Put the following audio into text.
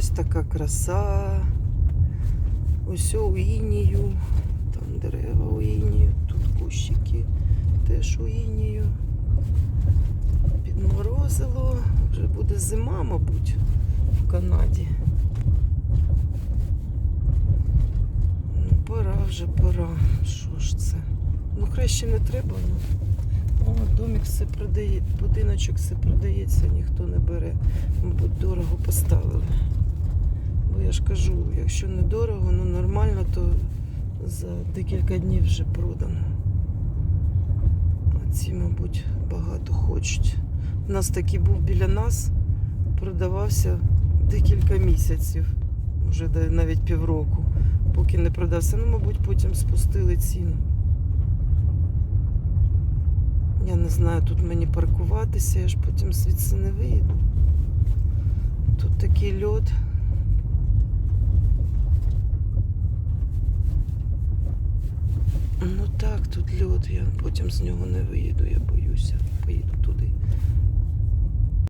Ось така краса. Ось у інію. Там дерева у інію, тут кущики теж у інію. Підморозило. Вже буде зима, мабуть, в Канаді. Ну, пора вже пора. Що ж це? Ну, краще не треба, ну. О, домик все продає, будиночок все продається, ніхто не бере. Мабуть, дорого поставили. Я ж кажу, якщо не дорого, ну нормально, то за декілька днів вже продано. А ці, мабуть, багато хочуть. У нас такий був біля нас, продавався декілька місяців, вже навіть півроку, поки не продався. Ну, мабуть, потім спустили ціну. Я не знаю, тут мені паркуватися, я ж потім звідси не виїду. Тут такий льод. Ну так, тут льод, я потім з нього не виїду, я боюся. Поїду туди.